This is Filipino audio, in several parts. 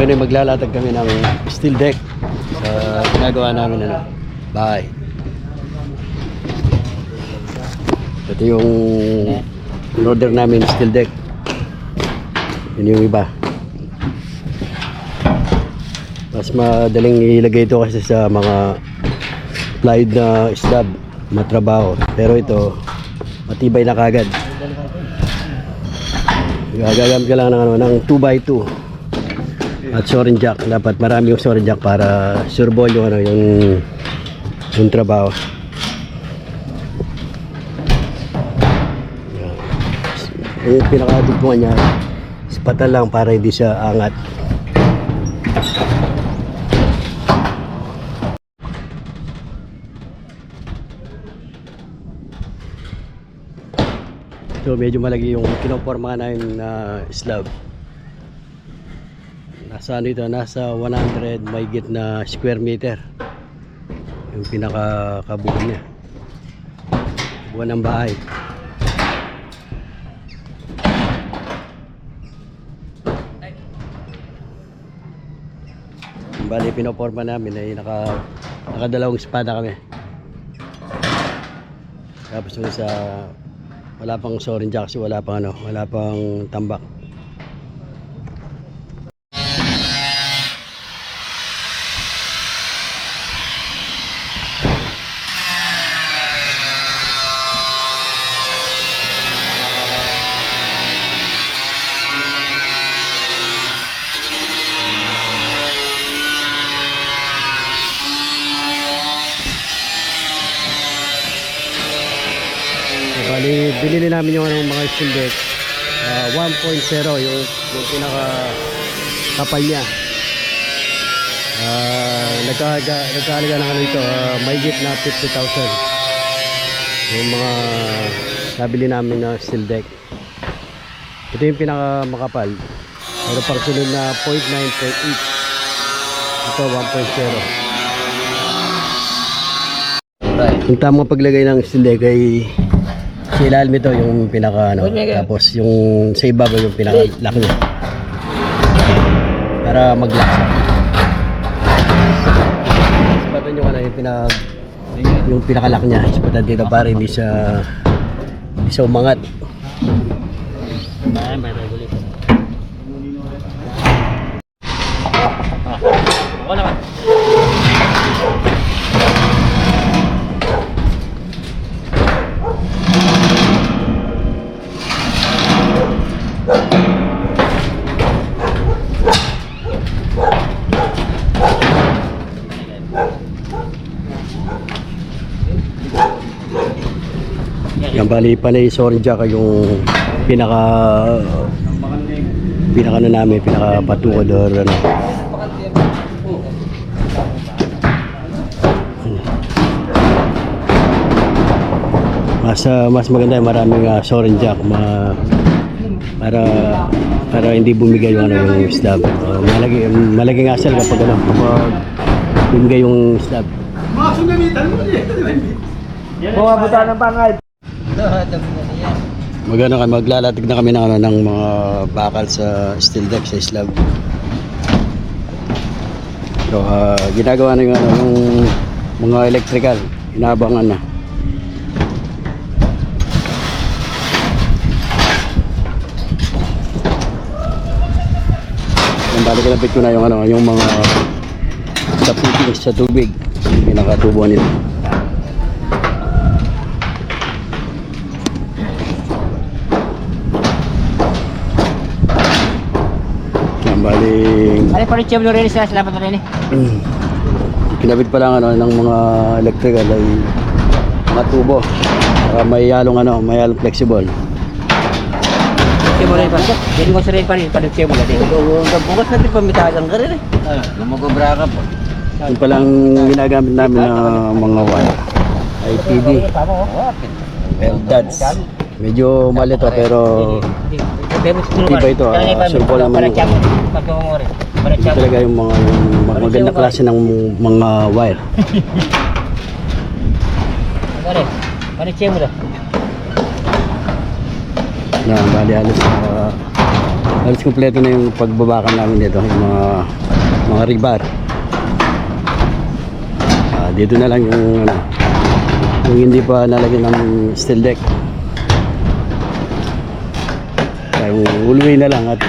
Ngayon ay maglalatag kami ng steel deck sa ginagawa namin ano, bahay. Ito yung in-order namin steel deck. Yun yung iba. Mas madaling ilagay ito kasi sa mga plywood na slab, matrabaho. Pero ito, matibay na kagad. Gagamit ka lang ng, ano, ng 2x2 at sorin jack. Dapat marami yung sorin jack para sureball yung, ano, yung, yung trabaho. Yung pinakadugtungan niya, spatan lang para hindi siya angat. So medyo malaki yung kinoporma na slab. Nasa ano ito, nasa 100 may na square meter. Yung pinaka kabuuan niya. Buwan ng bahay. Bali pinoporma namin ay naka nakadalawang espada kami. Tapos sa wala pang sorin jack kasi wala pang ano, wala pang tambak. Namin yung anong mga steel deck. Ah, 1.0 yung, yung pinaka kapal niya. Ah, nagkaga, nagkahalaga ng ano ito, uh, may na 50,000. Yung mga nabili namin na steel deck. Ito yung pinaka makapal. Pero pang sunod na 0.9, 0.8. Ito 1.0. Yung tamang paglagay ng steel deck ay sa ilalim ito yung pinaka ano, tapos yung sa ibabaw yung pinaka lock niya. Para mag-lock. Ispatan yung ano, yung pinaka yung pinaka lock niya. Ispatan dito para hindi siya hindi siya umangat. Oo bali panay sorry jack yung pinaka pinaka na namin, pinaka patukod or ano. Mas ah, mas maganda yung maraming uh, sorin jack ma, para para hindi bumigay yung ano yung slab. Uh, malaki malaking asal kapag ano kapag bumigay yung slab. Bumabuta ng pangay. Magano kami maglalatig na kami ng ano ng mga bakal sa steel deck sa slab. So ah, ginagawa na yung ano yung mga electrical, inaabangan na. Yung balik na ko na yung ano, yung mga sa fittings sa tubig, yung pinakatubo nito. Yan baling Ay, parang siya rin sa salamat na rin eh. Mm. Kinabit pa lang ano ng mga electrical ay mga tubo. Para may halong ano, may halong flexible. Mo rin pa. Hindi mo sa rin pa rin. Mo rin. Bukas natin pamitagan ka rin eh. Lumagobra ka po. Yung palang ginagamit namin ng mga wire. IPD. Veldads. Medyo mali to pero Iba ito, ah, sulpol naman ito. ito talaga yung mga yung mga magandang klase ng mga wire. Pare, pare mo rin. Na, bali halos uh, halos kumpleto na yung pagbabakan namin dito, yung mga mga rebar. Ah, dito na lang yung ano, yung hindi pa nalagyan ng steel deck. Yung ulwi na lang at,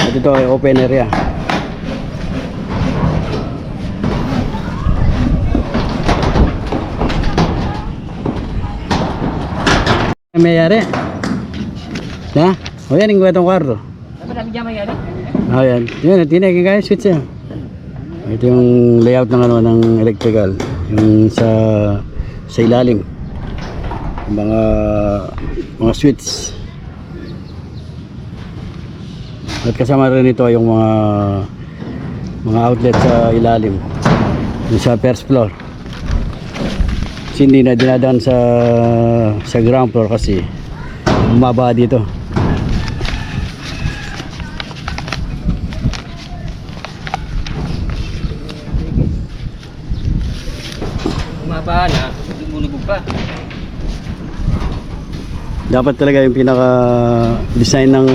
at ito ay open area. Ano mayayari? Ha? O yan, yung kwentong kwarto. Namin dyan yan Oh, yan. Yan, tinigin kaya switch yan. Ito yung layout ng ano ng electrical, yung sa sa ilalim. Yung mga mga switch. At kasama rin ito yung mga mga outlet sa ilalim. Sa first floor. Kasi hindi na dinadaan sa sa ground floor kasi bumaba dito. Umaba na, lumulubog pa. dapat talaga yung pinaka design ng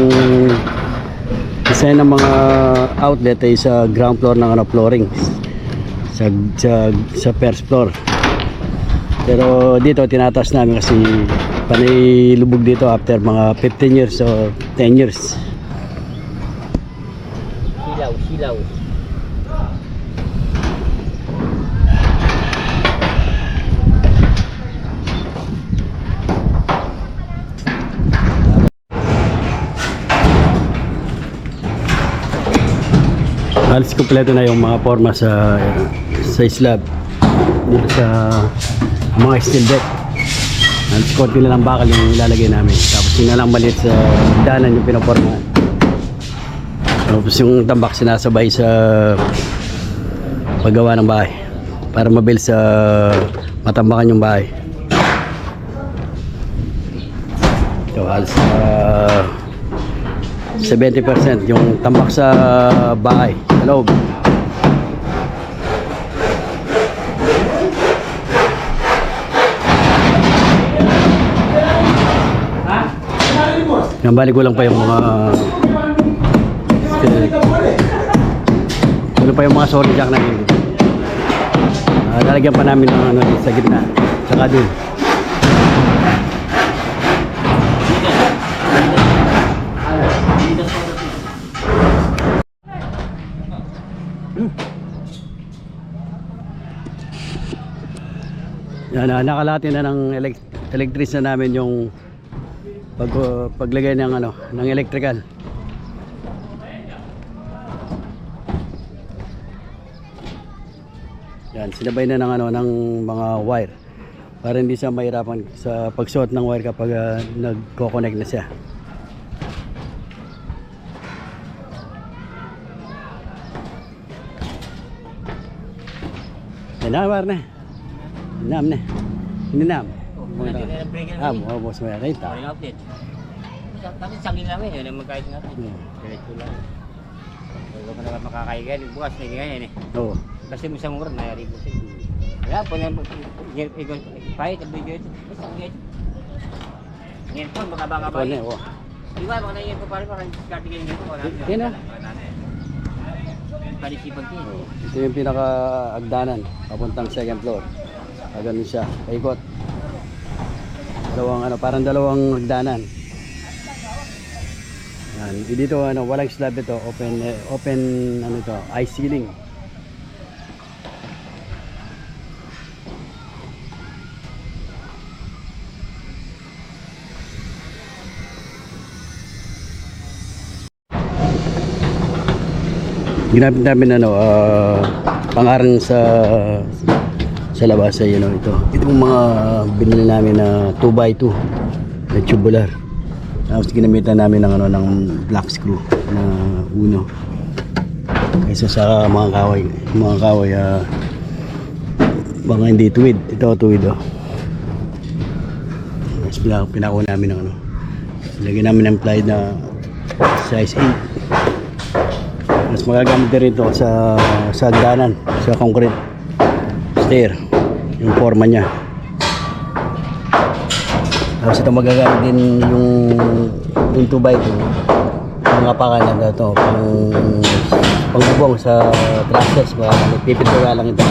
design ng mga outlet ay sa ground floor ng ano flooring. Sa sa sa first floor. Pero dito tinatas namin kasi panay lubog dito after mga 15 years or 10 years. Silaw, silaw. Halos kompleto na yung mga forma sa sa slab. Dito sa mga steel deck. Halos konti na lang bakal yung ilalagay namin. Tapos yun na lang maliit sa danan yung pinapormahan tapos yung tambak sinasabay sa paggawa ng bahay para mabilis sa matambakan yung bahay. Ito halos ah, 70% yung tambak sa bahay loob. Yan, balik ko lang pa yung mga Ano pa yung mga sorry jack natin uh, Lalagyan pa namin ng ano sa gitna. Saka dun Yan, uh, nakalati na ng elect electric na namin yung pag paglagay ng ano ng electrical. Yan, sinabay na ng ano ng mga wire para hindi siya mahirapan sa pagsuot ng wire kapag uh, nagko-connect na siya. Yan na, war na. Inam na. Ininam. Ah, mo mo sa kita. Paling outlet. Kami sangin namin, yun ang magkait natin. Hmm. Diretso lang. Huwag ka naman makakaigan. Bukas na ganyan eh. Oo. Kasi mo isang oras, nayari ko siya. Kaya po na, ikon, pahit, ang video ito. Basta ang video. Ngayon po, baka baka ba na, yun. oh. Di ba, mga nangyayari ko pare, parang diskarte kayo ngayon. Wala Yan na. Yun. Ito yung pinaka-agdanan, papuntang second floor. Ah, ganun siya, paikot. Dalawang ano, parang dalawang hagdanan. Yan, dito ano, walang slab ito, open eh, open ano ito, ice ceiling. ginamit namin ano ah, pangarang sa sa labas ay ano ito. Itong mga binili namin na 2x2 na tubular. Tapos ginamitan namin ng ano ng black screw na uno. Kaysa sa mga kaway mga kaway ah, mga hindi tuwid. Ito tuwid oh. Tapos pinako, namin ng ano. Lagyan namin ng ply na size 8 mas magagamit din ito sa sa hagdanan, sa concrete stair, yung forma niya. Tapos ito magagamit din yung yung 2x2. Mga pakanan na ito. Pang pangbubong sa trusses. Mga pipintura lang ito.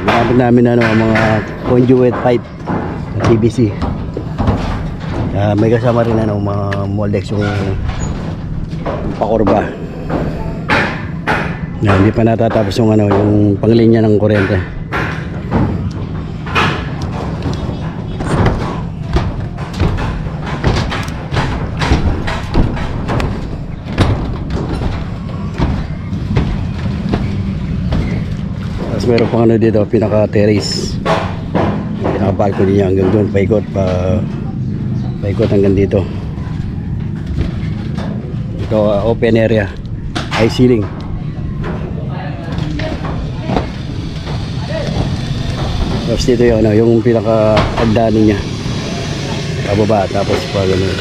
Ginamit namin ano, mga conduit pipe na PVC. Ah, may kasama rin ano, mga moldex yung, yung Na hindi pa natatapos yung ano, yung panglinya ng kuryente. Tapos meron pang ano dito, pinaka-terrace. Pinaka-balcony niya hanggang doon, paikot pa paikot hanggang dito. Ito, uh, open area. High ceiling. Tapos dito yung, ano, yung pinaka-agdanin niya. Pababa, tapos pa gano'n.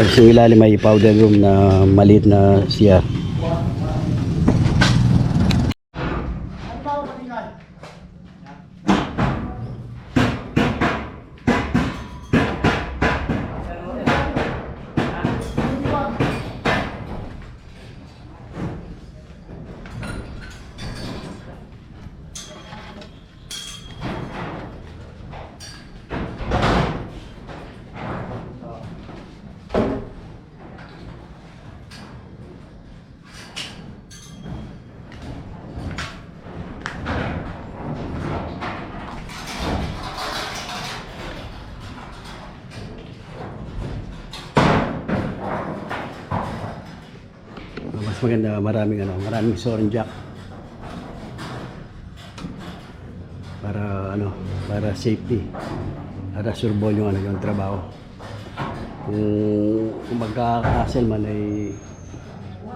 Tapos yung ilalim may powder room na maliit na CR. Maganda, maraming ano, maraming soren jack. Para ano, para safety. Para surbol yung ano, yung trabaho. Kung, kung man ay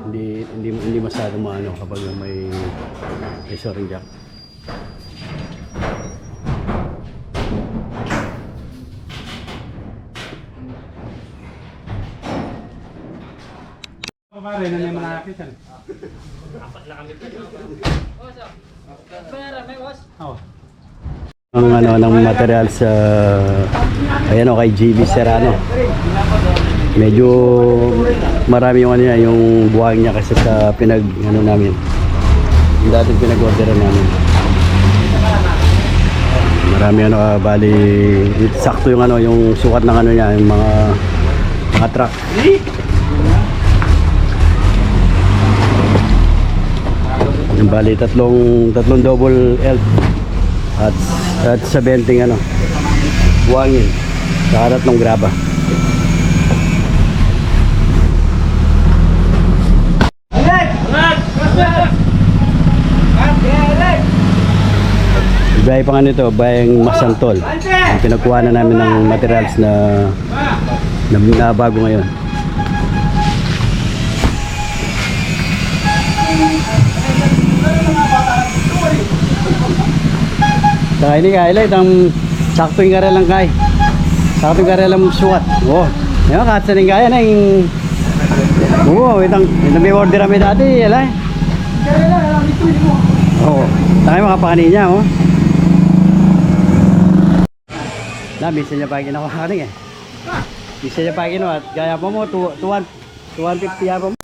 hindi hindi hindi masyadong maano kapag may may soren jack. Pare, na naman nakakit yan. Oo. Ang ano ng material sa ayan o kay JB Serrano. Medyo marami yung ano niya, yung buhang niya kasi sa pinag ano namin. Yung dating pinag-orderan namin. Marami ano ah, bali sakto yung ano yung sukat ng ano niya, yung mga mga truck. Yung bali tatlong tatlong double L at at sa benting ano buhangin sa harap ng graba Bahay pa nga nito, bayang Masantol. Ang pinagkuha na namin ng materials na na, na bago ngayon. Saka ini kay light ang sakto yung karel lang kay. Sakto yung karel lang suwat. Oh. Yan kahit sa kaya na yung Oo, itang itang may order kami dati, yala. Oo. Tayo makapakanin niya, oh. Na, bisa niya pa ginawa ka eh. Bisa niya pa ginawa. Gaya pa mo, 250 pa mo.